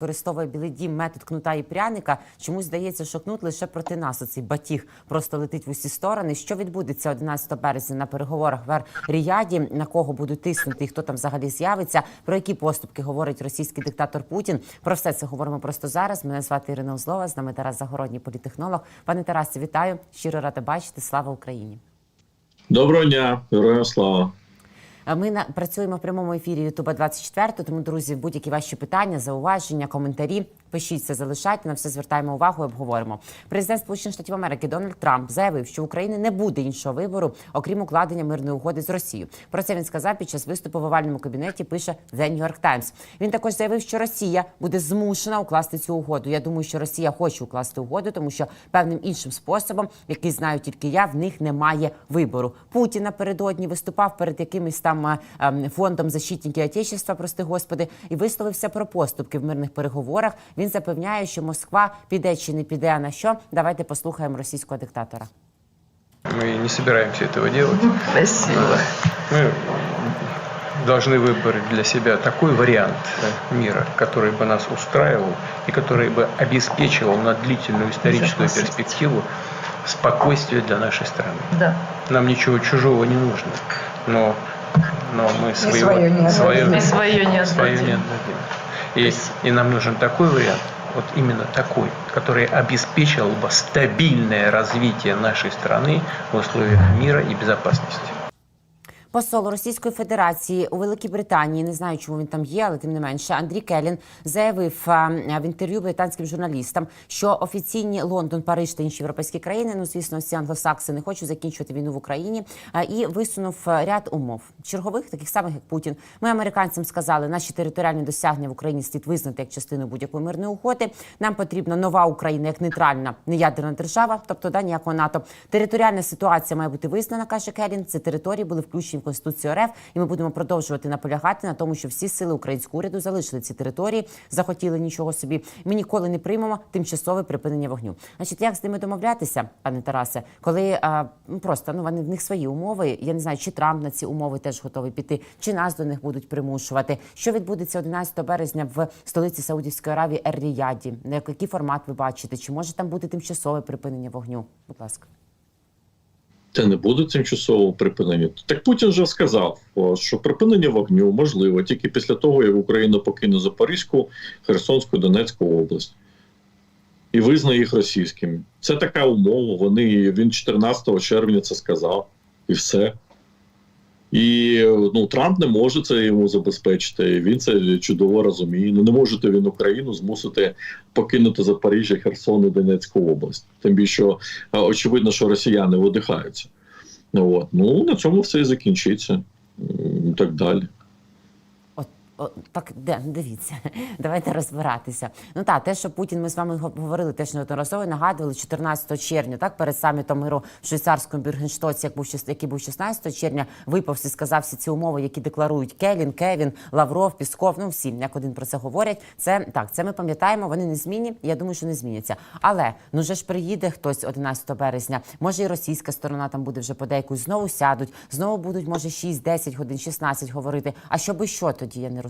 використовує білий дім метод кнута і пряника. Чомусь здається, що кнут лише проти нас. Оцей батіг просто летить в усі сторони. Що відбудеться 11 березня на переговорах в Ріяді? На кого будуть тиснути і хто там взагалі з'явиться? Про які поступки говорить російський диктатор Путін? Про все це говоримо просто зараз. Мене звати Ірина Узлова. З нами Тарас Загородній, політехнолог. Пане Тарасе, вітаю! Щиро рада бачити. Слава Україні! Доброго дня, героям слава. Ми на працюємо в прямому ефірі Ютуба 24, Тому, друзі, будь-які ваші питання, зауваження, коментарі. Пишіться, залишайте на все звертаємо увагу. і Обговоримо. Президент Сполучених Штатів Америки Дональд Трамп заявив, що в Україні не буде іншого вибору, окрім укладення мирної угоди з Росією. Про це він сказав під час виступу в овальному кабінеті. Пише The New York Times. Він також заявив, що Росія буде змушена укласти цю угоду. Я думаю, що Росія хоче укласти угоду, тому що певним іншим способом, який знаю тільки я, в них немає вибору. Путін напередодні виступав перед якимось там е, ем, фондом защитників Отечества, прости господи, і висловився про поступки в мирних переговорах. Він запевняє, що Москва піде чи не піде. А на що? Давайте послухаємо російського диктатора. Мы не собираемся этого делать. Спасибо. Мы должны выбрать для себя такой вариант мира, который бы нас устраивал и который бы обеспечивал на длительную историческую Согласен. перспективу спокойствие для нашей страны. Да. Нам ничего чужого не нужно, но, но мы своего, свое не свое, отдадим. И свое не свое отдадим. не отдадим. И, и нам нужен такой вариант, вот именно такой, который обеспечил бы стабильное развитие нашей страны в условиях мира и безопасности. Посол Російської Федерації у Великій Британії, не знаю, чому він там є, але тим не менше, Андрій Келін заявив в інтерв'ю британським журналістам, що офіційні Лондон, Париж та інші європейські країни, ну звісно, всі англосакси не хочуть закінчувати війну в Україні, і висунув ряд умов чергових, таких самих як Путін. Ми американцям сказали, наші територіальні досягнення в Україні слід визнати як частину будь-якої мирної угоди. Нам потрібна нова Україна як нейтральна неядерна держава, тобто да, ніякого НАТО. Територіальна ситуація має бути визнана, каже Келін. Ці території були включені в Конституцію РФ, і ми будемо продовжувати наполягати на тому, що всі сили українського уряду залишили ці території, захотіли нічого собі. Ми ніколи не приймемо тимчасове припинення вогню. Значить, як з ними домовлятися, пане Тарасе, коли а, ну, просто ну вони в них свої умови. Я не знаю, чи Трамп на ці умови теж готовий піти, чи нас до них будуть примушувати. Що відбудеться 11 березня в столиці Саудівської Аравії Ер-Ріяді? На який формат ви бачите? Чи може там бути тимчасове припинення вогню? Будь ласка. Це не буде тимчасового припинення. Так Путін вже сказав, що припинення вогню можливо тільки після того, як Україна покине Запорізьку, Херсонську, Донецьку область і визнає їх російськими. Це така умова. Вони він 14 червня це сказав, і все. І ну, Трамп не може це йому забезпечити. Він це чудово розуміє. Ну не можете він Україну змусити покинути Запоріжжя, Херсон і Донецьку область. Тим більше е, очевидно, що росіяни видихаються. Ну, от. ну на цьому все і закінчиться. І так далі. Так де дивіться, давайте розбиратися. Ну так, те, що Путін, ми з вами го- говорили теж неодноразово, нагадували 14 червня, так перед самітом миру в швейцарському Бюргенштоці, як був який був 16 червня, виповз і сказав всі ці умови, які декларують Келін, Кевін, Лавров, Пісков. Ну всі як один про це говорять. Це так, це ми пам'ятаємо. Вони не змінні. Я думаю, що не зміняться. Але ну вже ж приїде хтось 11 березня. Може, і російська сторона там буде вже подейкують, знову сядуть, знову будуть, може, 6-10 годин, 16 говорити. А що би що тоді, я не розумію.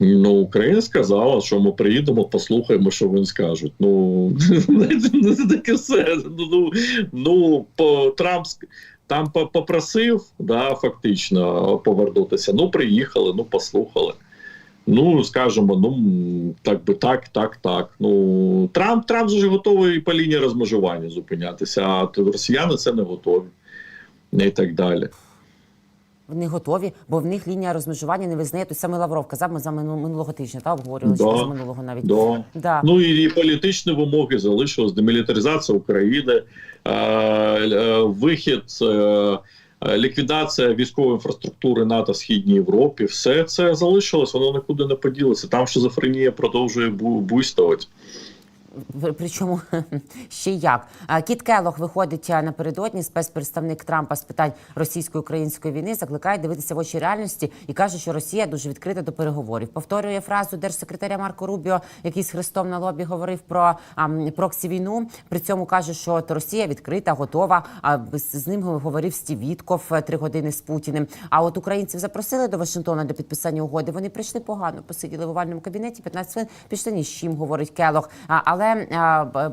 Ну, Україна сказала, що ми приїдемо, послухаємо, що вони скажуть. Ну це таке все. Ну, ну, ну по Трамп там попросив, да, фактично повернутися. Ну, приїхали, ну послухали. Ну, скажемо, ну так би так, так, так. Ну Трамп Трамп же готовий по лінії розмежування зупинятися, а росіяни це не готові. І так далі. Вони готові, бо в них лінія розмежування не визнає. Той самий Лавров казав, ми за минулого тижня та обговорювали Да. що з минулого навіть. Да. Да. Ну і політичні вимоги залишились демілітаризація України, е, е, вихід, е, ліквідація військової інфраструктури НАТО в східній Європі. Все це залишилось, воно нікуди не поділося. Там шизофренія продовжує буйствувати. Причому ще як. Кіт Келох виходить а, напередодні, спецпредставник Трампа з питань російсько-української війни, закликає дивитися в очі реальності і каже, що Росія дуже відкрита до переговорів. Повторює фразу держсекретаря Марко Рубіо, який з хрестом на лобі говорив про проксі війну. При цьому каже, що от Росія відкрита, готова. А з ним говорив Стів Вітков е, три години з Путіним. А от українців запросили до Вашингтона для підписання угоди. Вони прийшли погано, посиділи в овальному кабінеті 15 хвилин, пішли ні з чим, говорить Келох. А,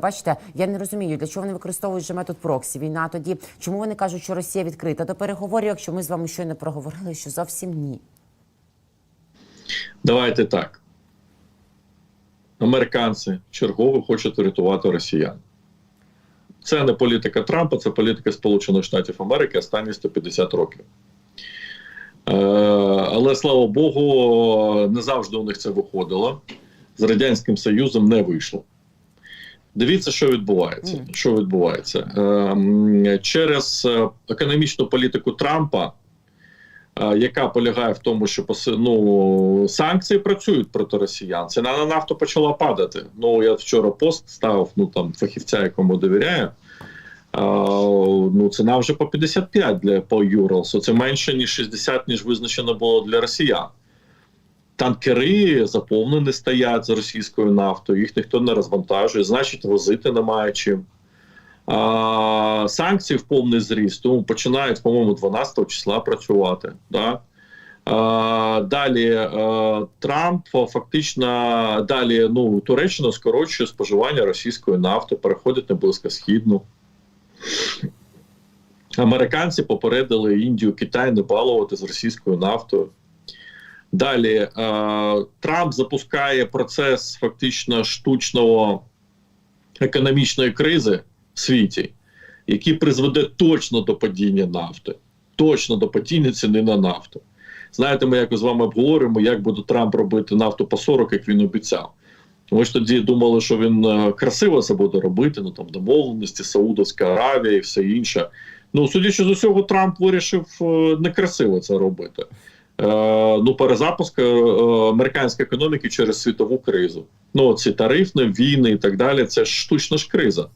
бачите, я не розумію, для чого вони використовують же метод проксі війна. Тоді чому вони кажуть, що Росія відкрита до переговорів, якщо ми з вами щойно проговорили, що зовсім ні. Давайте так. Американці чергово хочуть врятувати росіян. Це не політика Трампа, це політика Сполучених Штатів Америки останні 150 років. Е, але слава Богу, не завжди у них це виходило. З Радянським Союзом не вийшло. Дивіться, що відбувається. Мгм. Що відбувається? Е, через е, економічну політику Трампа е, яка полягає в тому, що ну, санкції працюють проти росіян. Ціна на нафту почала падати. Ну я вчора пост ставив ну там фахівця, якому довіряю. А, ну, ціна вже по 55 для по Юралсу. Це менше ніж 60, ніж визначено було для росіян. Танкери заповнені стоять з російською нафтою, їх ніхто не розвантажує, значить, возити немає чим. А, санкції в повний зріст тому починають, по-моєму, 12 числа працювати. Да? А, далі е, Трамп фактично далі ну, Туреччина скорочує споживання російської нафти, переходить на близькосхідну. Американці попередили Індію, Китай не балувати з російською нафтою. Далі е, Трамп запускає процес фактично штучного економічної кризи в світі, який призведе точно до падіння нафти, точно до падіння ціни на нафту. Знаєте, ми якось з вами обговоримо, як буде Трамп робити нафту по 40, як він обіцяв. Ми ж тоді думали, що він е, красиво це буде робити, ну там домовленості, Саудовська Аравія і все інше. Ну, судячи з усього, Трамп вирішив е, некрасиво це робити. Е, ну, перезапуск е, американської економіки через світову кризу. Ну, ці тарифні війни і так далі. Це ж штучна ж криза,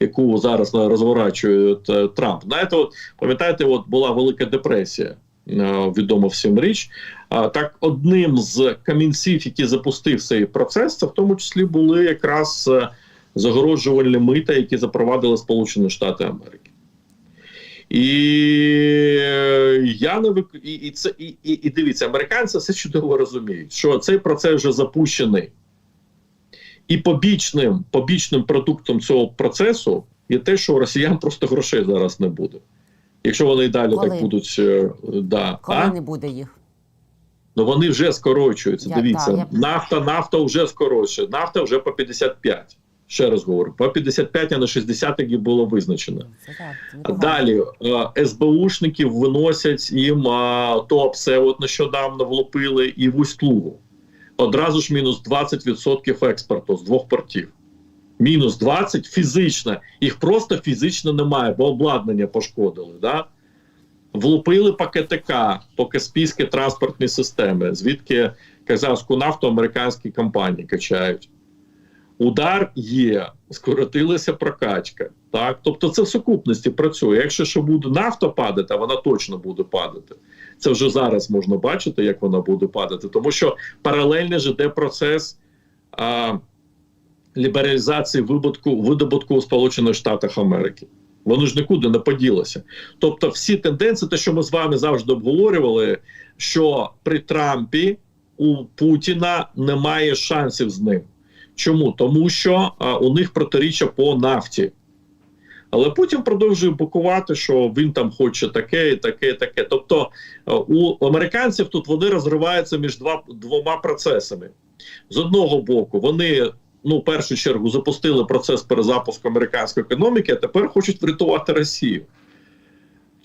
яку зараз е, розворачує е, Трамп. Знаєте, от пам'ятаєте, от була велика депресія. е, Відома всім річ, а так одним з камінців, який запустив цей процес, це в тому числі були якраз е, загороджувальні мита, які запровадили Сполучені Штати Америки. І е, я не вик... і, і це і, і, і дивіться, американці все чудово розуміють, що цей процес вже запущений, і побічним, побічним продуктом цього процесу є те, що у росіян просто грошей зараз не буде. Якщо вони і далі Коли? так будуть, е, да. Коли а? не буде їх? Ну вони вже скорочуються. Я- Дивіться, да, я- нафта, нафта вже скорочує. Нафта вже по 55. Ще раз говорю, по 55, а на 60 як і було визначено. А. Далі е, СБУшників виносять їм е, то все от нещодавно влупили і в Усть-Лугу. Одразу ж мінус 20% експорту з двох портів. Мінус 20 фізично. Їх просто фізично немає, бо обладнання пошкодили. Да? Влупили по КТК, по Каспійській транспортній системи, звідки казахську нафту американські компанії качають. Удар є, скоротилася прокачка. Так? Тобто це в сукупності працює. Якщо ще буде нафта падати, а вона точно буде падати. Це вже зараз можна бачити, як вона буде падати, тому що паралельно ж іде процес а, лібералізації видобутку, видобутку у Сполучених Штатах Америки. Воно ж нікуди не поділося. Тобто, всі тенденції, те, що ми з вами завжди обговорювали, що при Трампі у Путіна немає шансів з ним. Чому? Тому що а, у них протиріччя по нафті. Але Путін продовжує бокувати, що він там хоче таке, і таке, і таке. Тобто у американців тут вони розриваються між два, двома процесами. З одного боку, вони ну, в першу чергу запустили процес перезапуску американської економіки, а тепер хочуть врятувати Росію.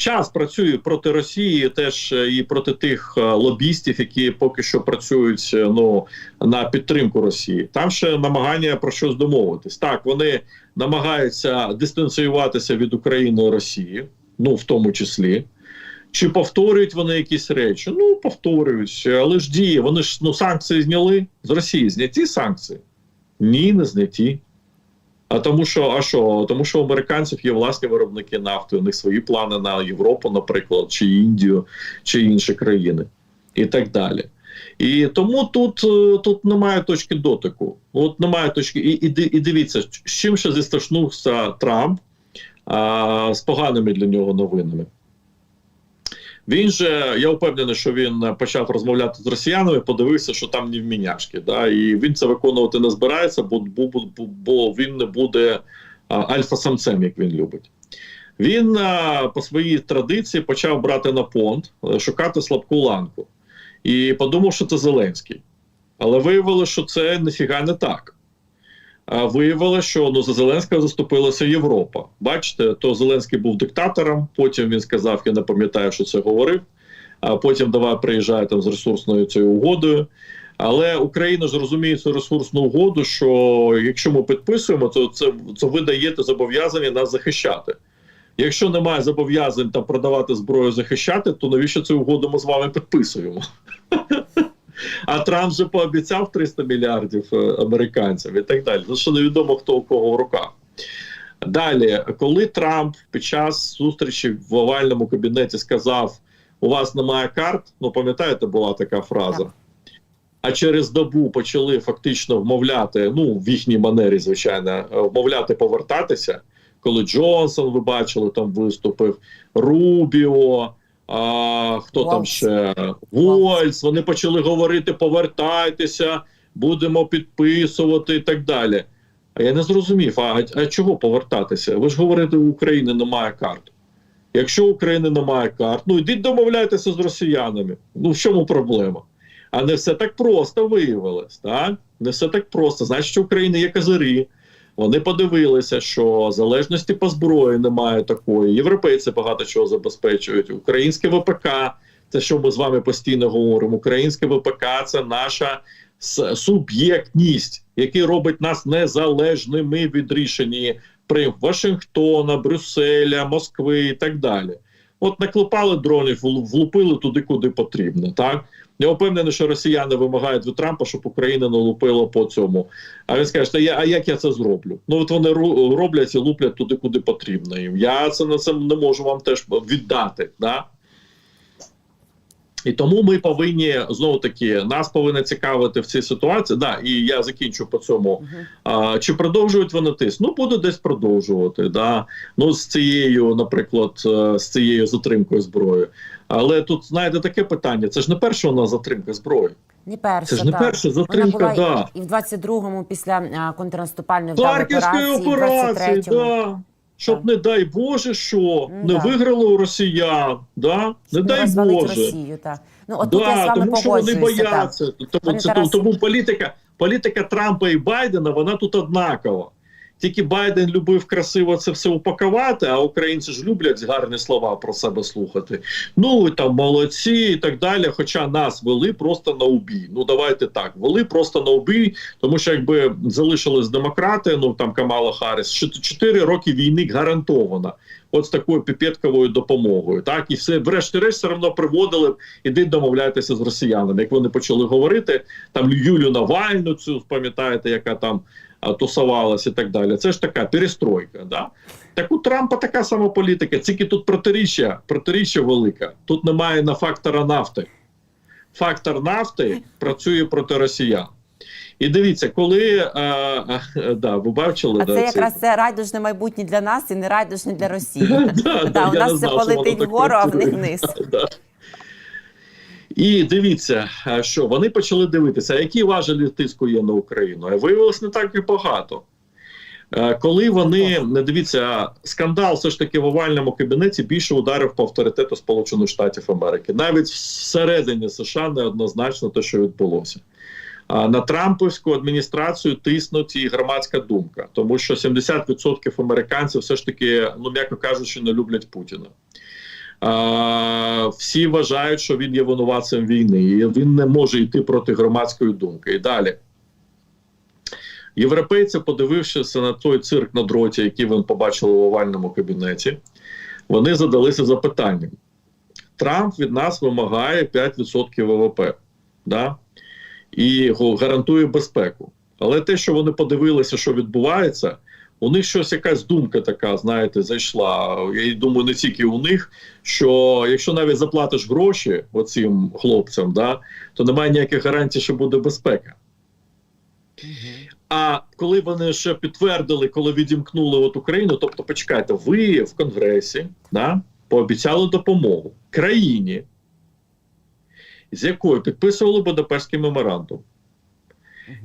Час працює проти Росії, теж е, і проти тих е, лобістів, які поки що працюють е, ну, на підтримку Росії. Там ще намагання про щось домовитись. Так, вони намагаються дистанціюватися від України і Росії, ну в тому числі. Чи повторюють вони якісь речі? Ну, повторюють, але ж діє. Вони ж ну, санкції зняли з Росії. Зняті санкції? Ні, не зняті. А тому що, а що? Тому що у американців є власні виробники нафти, у них свої плани на Європу, наприклад, чи Індію, чи інші країни, і так далі. І тому тут, е, тут немає точки дотику. От немає точки. І, і, і дивіться, з чим ще зісташнувся Трамп а, з поганими для нього новинами. Він же, я впевнений, що він е, почав розмовляти з росіянами, подивився, що там невміняшки. Да? І він це виконувати не збирається, бо, бо, бо, він не буде а, альфа-самцем, як він любить. Він а, по своїй традиції почав брати на понт, е, шукати слабку ланку. І подумав, що це Зеленський. Але виявилося, що це ніфіга не так. Виявилося, що ну, за Зеленського заступилася Європа. Бачите, то Зеленський був диктатором, потім він сказав, я не пам'ятаю, що це говорив. А потім давай приїжджає там з ресурсною цією угодою. Але Україна ж розуміє цю ресурсну угоду, що якщо ми підписуємо, то це, це ви даєте зобов'язання нас захищати. Якщо немає зобов'язань там продавати зброю захищати, то навіщо цю угоду ми з вами підписуємо? А Трамп вже пообіцяв 300 мільярдів е, американцям і так далі. Ну що невідомо хто у кого в руках. Далі, коли Трамп під час зустрічі в овальному кабінеті сказав: у вас немає карт, ну пам'ятаєте, була така фраза. А через добу почали фактично вмовляти, ну в їхній манері, звичайно, е, вмовляти повертатися. Коли Джонсон, ви бачили, там виступив, Рубіо, а, хто там ще Вольц, вони почали говорити: повертайтеся, будемо підписувати і так далі. А я не зрозумів, а, а чого повертатися? Ви ж говорите, у України немає карт. Якщо України немає карт, ну йдіть домовляйтеся з росіянами. Ну в чому проблема? А не все так просто виявилось. Так? Не все так просто. Значить, що в України є козирі. Вони подивилися, що залежності по зброї немає такої. Європейці багато чого забезпечують. Українське ВПК, це що ми з вами постійно говоримо. Українське ВПК це наша суб'єктність, який робить нас незалежними від рішень при Вашингтона, Брюсселя, Москви і так далі. От наклепали дронів, влупили туди, куди потрібно. Так я впевнений, що росіяни вимагають від Трампа, щоб Україна не лупила по цьому. А він скаже, «Та я, а як я це зроблю? Ну от вони роблять і луплять туди, куди потрібно їм. Я це на це не можу вам теж віддати. Да? І тому ми повинні знову таки нас повинні цікавити в цій ситуації. Да, і я закінчу по цьому. А, чи продовжують вони тиск? Ну буде десь продовжувати. Да? Ну з цією, наприклад, е, з цією затримкою зброї. Але тут знаєте таке питання: це ж не перша нас затримка зброї. Не перша, Це ж не так. перша Вона затримка, була да. і, і в 22-му після контрнаступальної Харківської операції, операції, в 23-му. да. Щоб не дай Боже, що не да. виграли у росіян, да? не дай Боже. Росію, так. Ну, от Да, тому що вони бояться. Тому, це, тому політика, політика Трампа і Байдена, вона тут однакова. Тільки Байден любив красиво це все упакувати, а українці ж люблять гарні слова про себе слухати. Ну там молодці і так далі. Хоча нас вели просто на убій. Ну давайте так, вели просто на убій, тому що якби залишились демократи, ну там Камала Харріс, чот- чотири роки війни гарантовано. От з такою піпетковою допомогою. Так, і все, врешті-решт, все одно приводили б, іди домовляйтеся з росіянами. Як вони почали говорити, там Юлю Навальну, цю пам'ятаєте, яка там тусувалась і так далі. Це ж така перестройка. Да? Так у Трампа така сама політика, тільки тут протиріччя, протиріччя велика. Тут немає на фактора нафти. Фактор нафти працює проти росіян. І дивіться, коли а, а, да, ви бачили А да, це якраз це райдужне майбутнє для нас і не райдужне для Росії. Да, Да, у нас все воно полетить вгору, а в них вниз. І дивіться, що вони почали дивитися, які важелі тиску є на Україну. А виявилось не так і багато. Е, Коли вони не дивіться, скандал все ж таки в овальному кабінеті більше ударив по авторитету Сполучених Штатів Америки, навіть всередині США неоднозначно те, що відбулося. На Трампівську адміністрацію тиснуть і громадська думка, тому що 70% американців все ж таки, ну м'яко кажучи, не люблять Путіна. Всі вважають, що він є винуватцем війни, і він не може йти проти громадської думки. І далі. Європейці, подивившися на той цирк на дроті, який вони побачили в овальному кабінеті, вони задалися запитанням: Трамп від нас вимагає 5% ВВП, да? і гарантує безпеку. Але те, що вони подивилися, що відбувається, у них щось якась думка така, знаєте, зайшла. Я думаю, не тільки у них, що якщо навіть заплатиш гроші оцим хлопцям, да, то немає ніяких гарантій, що буде безпека. А коли вони ще підтвердили, коли відімкнули от Україну, тобто, почекайте, ви в Конгресі да, пообіцяли допомогу країні, з якою підписували Будапештський меморандум,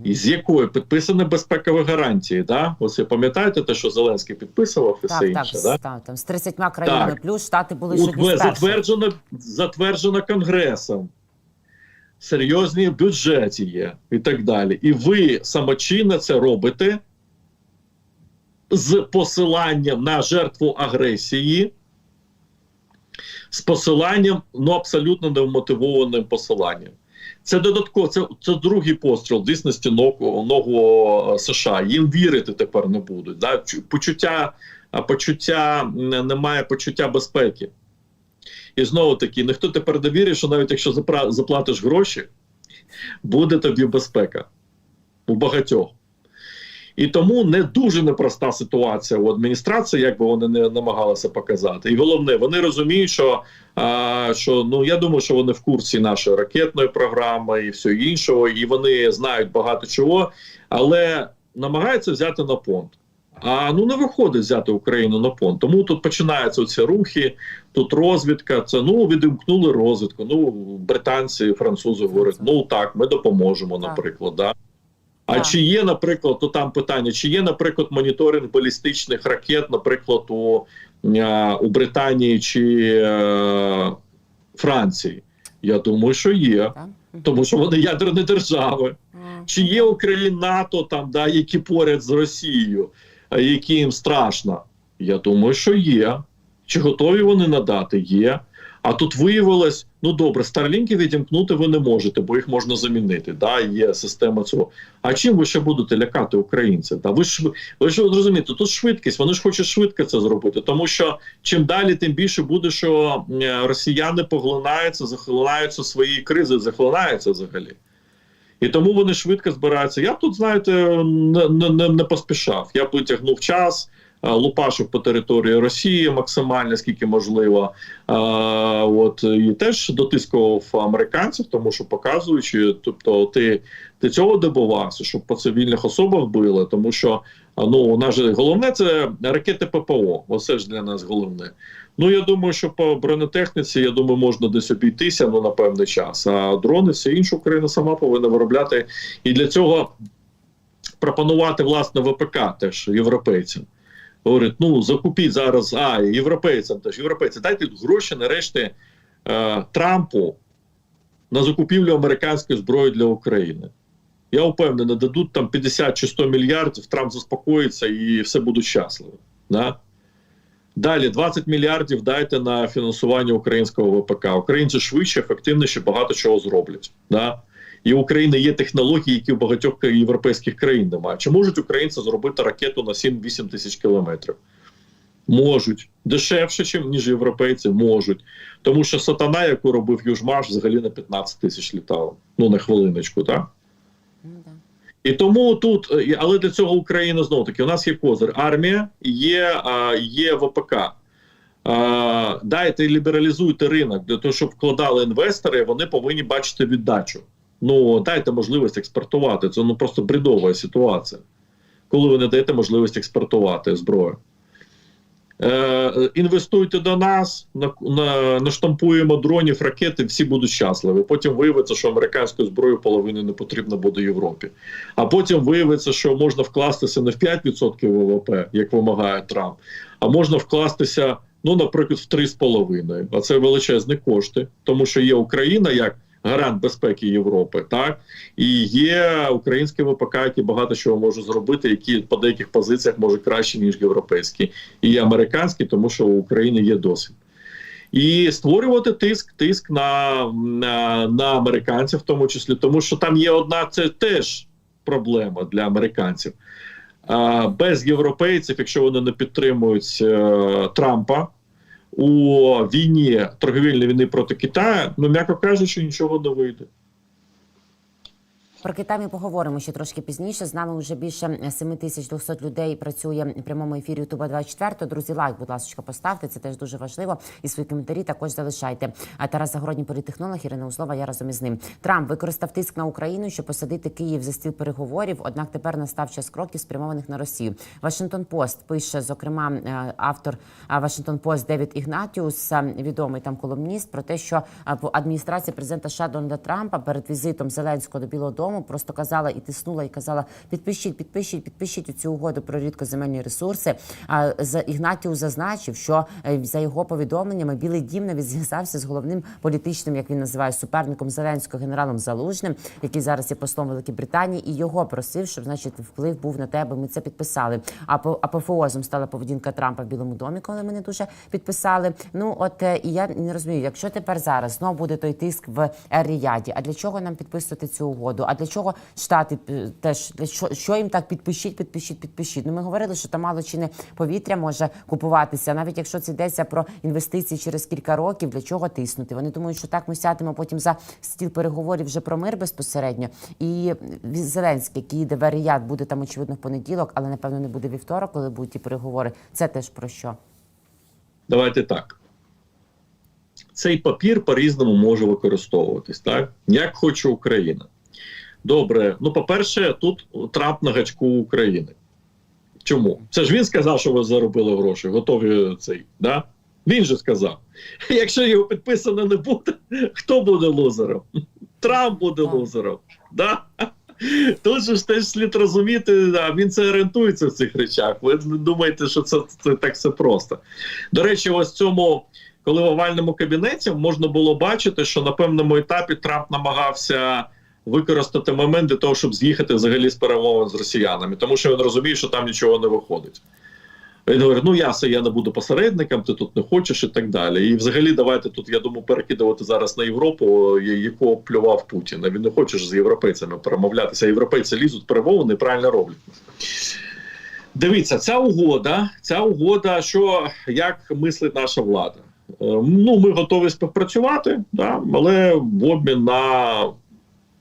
і з якою підписані безпекові гарантії. Да? Ось ви пам'ятаєте те, що Зеленський підписував і все Так, так, інше. з, да? там, з 30 країнами Так. плюс штати були От затверджено, затверджено Конгресом. Серйозні бюджеті є і так далі. І ви самочинно це робите з посиланням на жертву агресії, з посиланням, ну абсолютно невмотивованим посиланням. Це додатково, це, це другий постріл дійсності ногу, ногу е, США. Їм вірити тепер не будуть. Да? Почуття, почуття немає почуття безпеки. І знову таки, ніхто тепер не вірить, що навіть якщо заплатиш гроші, буде тобі безпека у багатьох. І тому не дуже непроста ситуація у адміністрації, як би вони не намагалися показати. І головне, вони розуміють, що, а, що ну я думаю, що вони в курсі нашої ракетної програми і всього іншого, і вони знають багато чого, але намагаються взяти на понт. А ну не виходить взяти Україну на понт. Тому тут починаються ці рухи, тут розвідка. Це ну відімкнули розвідку. Ну британці, французи говорять, ну так, ми допоможемо, Так. наприклад. Да? А Так. чи є, наприклад, то там питання, чи є, наприклад, моніторинг балістичних ракет, наприклад, у, е, у Британії чи е, Франції? Я думаю, що є, тому що вони ядерні держави. Чи є у НАТО, там, да, які поряд з Росією, які їм страшно? Я думаю, що є. Чи готові вони надати? Є. А тут виявилось, ну добре, старлінки відімкнути ви не можете, бо їх можна замінити. Да, є система цього. А чим ви ще будете лякати українців? Да, ви ж ви ж розумієте, тут швидкість, вони ж хочуть швидко це зробити, тому що чим далі, тим більше буде, що росіяни поглинаються, захлинаються своєї кризи, захлинаються взагалі. І тому вони швидко збираються. Я тут, знаєте, не, не, не, поспішав. Я б витягнув час, е, лупашив по території Росії максимально, скільки можливо. Е, от і теж дотискував американців, тому що показуючи, тобто, ти, ти цього добивався, щоб по цивільних особах били, тому що ну у нас же головне це ракети ППО. Оце ж для нас головне. Ну я думаю, що по бронетехніці, я думаю, можна десь обійтися ну на певний час. А дрони все інше Україна сама повинна виробляти. І для цього пропонувати власне ВПК теж європейцям. Говорить, ну закупіть зараз, а європейцям теж європейці, дайте гроші нарешті е, Трампу на закупівлю американської зброї для України. Я впевнений, дадуть там 50 чи 100 мільярдів, Трамп заспокоїться і все будуть щасливі. Да? Далі 20 мільярдів дайте на фінансування українського ВПК. Українці швидше, ефективніше, багато чого зроблять. Да? І у України є технології, які у багатьох європейських країн немає. Чи можуть українці зробити ракету на 7-8 тисяч кілометрів? Можуть дешевше, ніж європейці, можуть. Тому що сатана, яку робив Южмаш, взагалі на 15 тисяч літав. Ну на хвилиночку, так? Ну. І тому тут, е, але для цього Україна знову таки, у нас є козир, армія, є, є ВПК. Дайте лібералізуйте ринок для того, щоб вкладали інвестори, вони повинні бачити віддачу. Ну дайте можливість експортувати. Це ну просто бредова ситуація, коли ви не даєте можливість експортувати зброю. Е, інвестуйте до нас, на, на, наштампуємо дронів, ракети, всі будуть щасливі. Потім виявиться, що американської зброї половини не потрібно буде Європі. А потім виявиться, що можна вкластися не в 5% ВВП, як вимагає Трамп, а можна вкластися, ну, наприклад, в 3,5%. А це величезні кошти, тому що є Україна як гарант безпеки Європи, так і є українські ВПК, які багато чого можуть зробити, які по деяких позиціях можуть краще ніж європейські, і американські, тому що у України є досвід. І створювати тиск, тиск на, на, на американців, в тому числі, тому що там є одна це теж проблема для американців. Без європейців, якщо вони не підтримують е, Трампа у війні торговельної війни проти Китаю, ну м'яко кажучи, нічого не вийде. Про Китай ми поговоримо ще трошки пізніше. З нами вже більше 7200 людей працює в прямому ефірі Ютуба 24. Друзі, лайк, будь ласка, поставте. Це теж дуже важливо. І свої коментарі також залишайте. А Тарас Загородній політтехнолог Ірина Узлова. Я разом із ним. Трамп використав тиск на Україну, щоб посадити Київ за стіл переговорів. Однак тепер настав час кроків, спрямованих на Росію. Вашингтон Пост пише, зокрема, е, автор Вашингтон Пост Девід Ігнатіус, е, відомий там колумніст, про те, що е, адміністрація президента США Дональда Трампа перед візитом Зеленського до Білого просто казала і тиснула, і казала: підпишіть, підпишіть, підпишіть цю угоду про рідкоземельні ресурси. А за Ігнатіус зазначив, що е, за його повідомленнями Білий Дім навіть зв'язався з головним політичним, як він називає, суперником Зеленського генералом Залужним, який зараз є послом Великої Британії, і його просив, щоб значить вплив був на тебе. Ми це підписали. А по апофеозом стала поведінка Трампа в Білому домі, коли ми не дуже підписали. Ну от е, і я не розумію, якщо тепер зараз знов буде той тиск в Ер-Ріяді, а для чого нам підписувати цю угоду? А для чого штати е, теж що, що їм так підпишіть, підпишіть, підпишіть? Ну ми говорили, що там мало чи не повітря може купуватися. Навіть якщо це йдеться про інвестиції через кілька років, для чого тиснути? Вони думають, що так ми сядемо потім за стіл переговорів вже про мир безпосередньо. І Зеленський, який йде в буде там очевидно в понеділок, але напевно не буде вівторок, коли будуть ті переговори. Це теж про що? Давайте так. Цей папір по-різному може використовуватись, так? Як хоче Україна. Добре, ну по-перше, тут Трамп на гачку України. Чому? Це ж він сказав, що ви заробили гроші, готові цей. Да? Він же сказав. Якщо його підписано не буде, хто буде лузером? Трамп буде лузером. Да? Тут же ж теж слід розуміти, да, він це орієнтується в цих речах. Ви не думаєте, що це, це так все просто. До речі, ось цьому, коли в овальному кабінеті можна було бачити, що на певному етапі Трамп намагався використати момент для того, щоб з'їхати взагалі з перемовин з росіянами, тому що він розуміє, що там нічого не виходить. Він говорить, ну ясно, я не буду посередником, ти тут не хочеш і так далі. І взагалі давайте тут, я думаю, перекидувати зараз на Європу, яку плював Путін. Він не хоче з європейцями перемовлятися. Європейці лізуть перемовини і правильно роблять. Дивіться, ця угода, ця угода, що як мислить наша влада. Е, Ну, ми готові співпрацювати, да, але в обмін на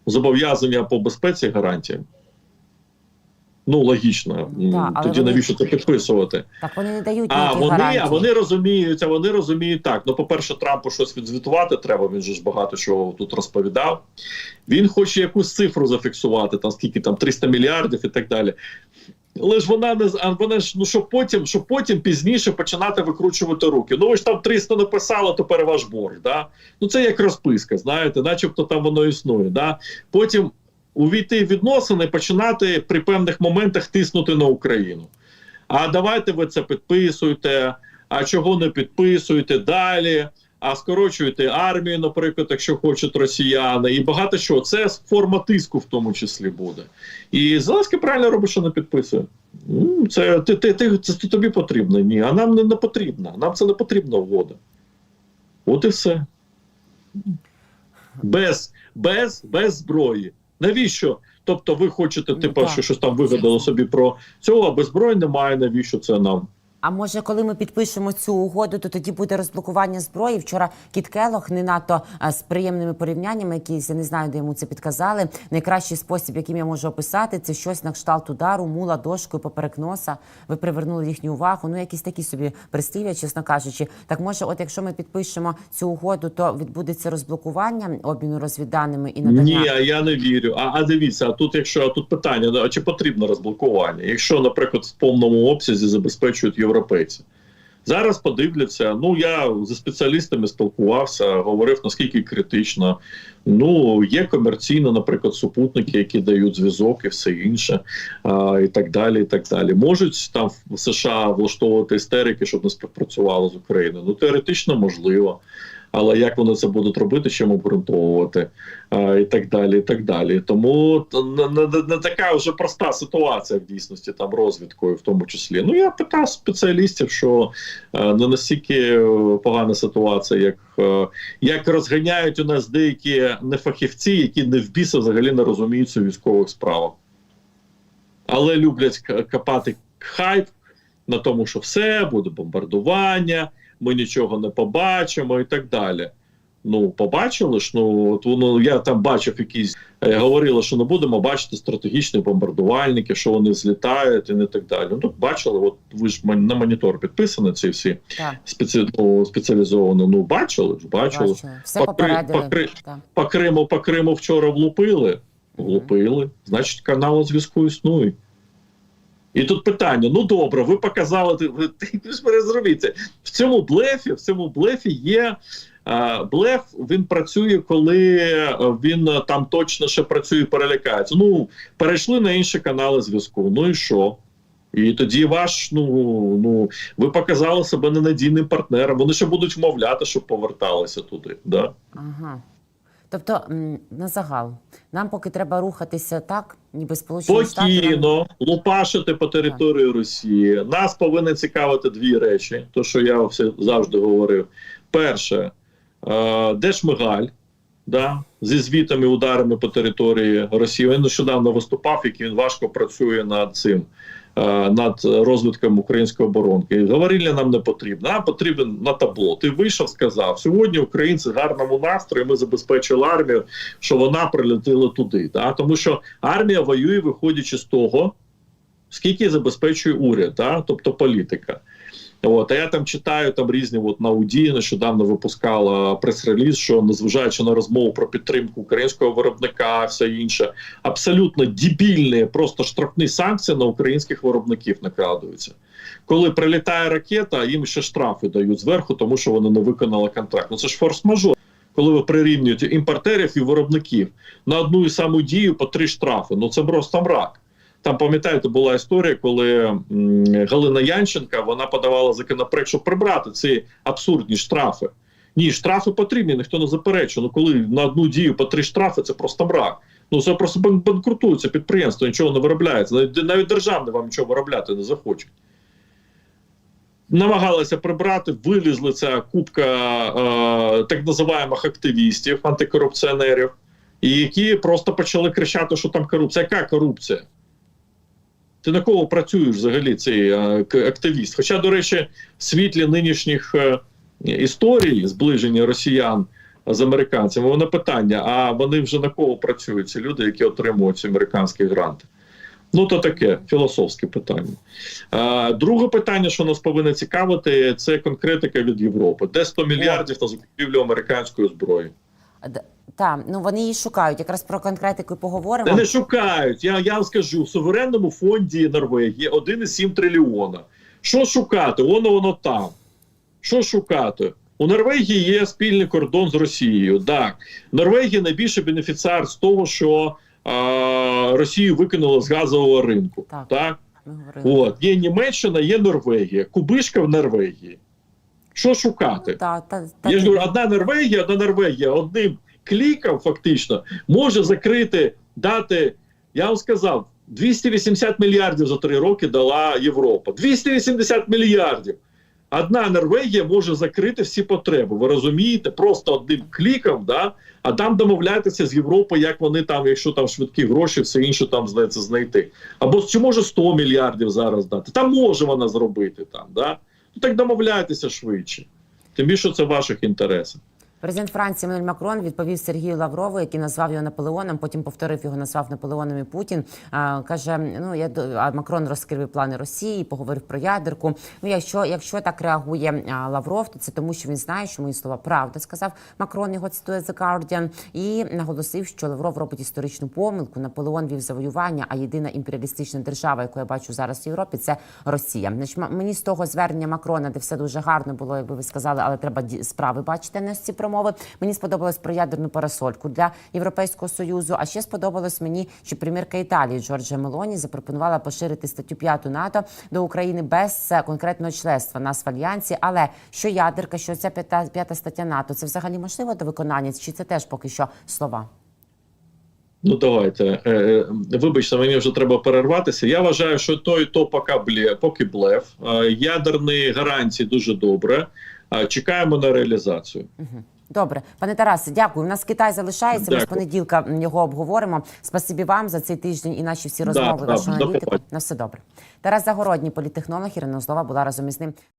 зобов'язання по безпеці гарантіям. Ну, логічно. Да, Тоді вони- навіщо це підписувати? Так вони не дають А вони, гарантій. а вони розуміють, а вони розуміють так. Ну, по-перше, Трампу щось відзвітувати треба. Він же ж багато чого тут розповідав. Він хоче якусь цифру зафіксувати, там скільки там 300 мільярдів і так далі. Але ж вона не вона ж ну щоб потім, щоб потім пізніше починати викручувати руки. Ну ви ж там 300 написали, то переваж борг. Да? Ну це як розписка, знаєте, начебто там воно існує. Да? Потім увійти в відносини, починати при певних моментах тиснути на Україну. А давайте ви це підписуйте. А чого не підписуєте далі? А скорочуєте армію, наприклад, якщо хочуть росіяни, і багато чого. Це форма тиску в тому числі буде. І Зеленський правильно робить, що не підписує. Це ти, ти, ти, це тобі потрібно. Ні, а нам не, не потрібно. Нам це не потрібна угода. От і все. Без, без, без зброї. Навіщо? Тобто, ви хочете, Ну, типу, так. що щось там вигадало собі про цього, а без зброї немає. Навіщо це нам? А може, коли ми підпишемо цю угоду, то тоді буде розблокування зброї. Вчора Кіт Келох не надто з приємними порівняннями, якісь я не знаю, де йому це підказали. Найкращий спосіб, яким я можу описати, це щось на кшталт удару, мула дошкою поперек носа. Ви привернули їхню увагу. Ну, якісь такі собі прислів'я, чесно кажучи. Так може, от якщо ми підпишемо цю угоду, то відбудеться розблокування обміну розвідданими і надання. Ні, я не вірю. А, а дивіться, а тут, якщо а тут питання, а чи потрібно розблокування? Якщо, наприклад, в повному обсязі забезпечують європейці. Зараз подивляться. Ну я зі спеціалістами спілкувався, говорив наскільки критично. Ну є комерційно, наприклад, супутники, які дають зв'язок і все інше, а, і так далі. І так далі. Можуть там в США влаштовувати істерики, щоб не співпрацювало з Україною. Ну теоретично можливо. Але як вони це будуть робити, чим обґрунтовувати і так далі. і так далі. Тому не, не, не така вже проста ситуація в дійсності там розвідкою, в тому числі. Ну я питав спеціалістів, що не настільки е, погана ситуація, як, е, як розганяють у нас деякі нефахівці, які не в біса взагалі не розуміються у військових справах, але люблять копати хайп на тому, що все буде бомбардування ми нічого не побачимо і так далі. Ну, побачили ж. Ну от воно я там бачив якісь е, говорили, що не будемо бачити стратегічні бомбардувальники, що вони злітають і не так далі. Ну, бачили, от ви ж на монітор підписані ці всі спеці... ну, спеціалізовано. Ну, бачили ж, бачили. бачили. Все попередили. покри- Так. По Криму, по Криму вчора влупили. Влупили. Значить, канал зв'язку існує. І тут питання: ну добре, ви показали, ти- ви, ж мене. В цьому блефі, в цьому блефі є. е, Блеф він працює, коли е, він е, там точно ще працює, і перелякається. Ну, перейшли на інші канали зв'язку. Ну і що? І тоді ваш, ну, ну ви показали себе ненадійним партнером. Вони ще будуть вмовляти, щоб поверталися туди. Да? Ага. Тобто, на загал, нам поки треба рухатися так, ніби Сполучені Штати. лупашити по території Росії. Нас повинні цікавити дві речі: то, що я все завжди говорив. Перше, е, де Шмигаль? Да, зі звітами, ударами по території Росії. Він нещодавно виступав, який він важко працює над цим, над розвитком української оборонки. Говорильня нам не потрібна. Нам потрібен на табло. Ти вийшов, сказав, сьогодні українці в гарному настрої. Ми забезпечили армію, що вона прилетіла туди. Да? Тому що армія воює, виходячи з того, скільки забезпечує уряд, да? тобто політика. От, а я там читаю там різні от на УДІ нещодавно випускала прес-реліз, що незважаючи на розмову про підтримку українського виробника, все інше, абсолютно дебільні, просто штрафні санкції на українських виробників накладуються. Коли прилітає ракета, їм ще штрафи дають зверху, тому що вони не виконали контракт. Ну це ж форс-мажор. Коли ви прирівнюєте імпортерів і виробників на одну і саму дію по три штрафи, ну це просто мрак. Там пам'ятаєте, була історія, коли Галина Янченка вона подавала законопроект, щоб прибрати ці абсурдні штрафи. Ні, штрафи потрібні, ніхто не заперечує. Ну коли на одну дію по три штрафи, це просто мрак. Ну це просто банкрутується підприємство, нічого не виробляється. Навіть, навіть державне вам нічого виробляти не захоче. Намагалися прибрати, вилізли ця купка е, так називаємих активістів, антикорупціонерів, і які просто почали кричати, що там корупція. Яка корупція? Ти на кого працюєш взагалі цей е, активіст? Хоча, до речі, в світлі нинішніх е, історій зближення росіян з американцями, воно питання: а вони вже на кого працюють? Ці люди, які отримують ці американські гранти? Ну, то таке філософське питання. Е, друге питання, що нас повинно цікавити, це конкретика від Європи. Де 100 мільярдів на закупівлю американської зброї? Д- Та, ну вони її шукають. Якраз про конкретику і поговоримо. Та не шукають. Я, я вам скажу, в суверенному фонді Норвегії 1,7 трильйона. Що шукати? Воно воно там. Що шукати? У Норвегії є спільний кордон з Росією. Так, Норвегія найбільший бенефіціар з того, що а, Росію викинуло з газового ринку. Так. так? От є Німеччина, є Норвегія, Кубишка в Норвегії. Що шукати? Та, та, та, Я ж говорю, одна Норвегія, одна Норвегія одним кліком фактично може закрити, дати. Я вам сказав, 280 мільярдів за три роки дала Європа. 280 мільярдів. Одна Норвегія може закрити всі потреби. Ви розумієте? Просто одним кліком, да? а там домовлятися з Європою, як вони там, якщо там швидкі гроші, все інше там знається знайти. Або чи може 100 мільярдів зараз дати? Там може вона зробити там. Да? Ну так домовляйтеся швидше. Тим більше це в ваших інтересах. Президент Франції Еммануель Макрон відповів Сергію Лаврову, який назвав його Наполеоном. Потім повторив його, назвав Наполеоном і Путін. А, каже: ну я а Макрон розкрив плани Росії, поговорив про ядерку. Ну, якщо, якщо так реагує Лавров, то це тому, що він знає, що мої слова правда, сказав Макрон. Його цитує The Guardian, і наголосив, що Лавров робить історичну помилку. Наполеон вів завоювання, а єдина імперіалістична держава, яку я бачу зараз в Європі, це Росія. Значить, мені з того звернення Макрона, де все дуже гарно було, якби ви сказали, але треба справи бачити на ці промови. Мені сподобалось про ядерну парасольку для Європейського союзу. А ще сподобалось мені, що прем'єрка Італії Джорджа Мелоні запропонувала поширити статтю 5 НАТО до України без е, конкретного членства нас в альянсі. Але що ядерка, що ця п'ята п'ята стаття НАТО, це взагалі можливо до виконання? Чи це теж поки що слова? Ну давайте. Е, е, вибачте, мені вже треба перерватися. Я вважаю, що то і то поки блє, поки блеф. Ядерні гарантії дуже добре. Чекаємо на реалізацію. Добре, пане Тарасе, дякую. У нас Китай залишається. Ми з понеділка його обговоримо. Спасибі вам за цей тиждень і наші всі розмови. да, вашу аналітику. На все добре. Тарас Загородній, політтехнолог Ірина Озлова була разом із ним.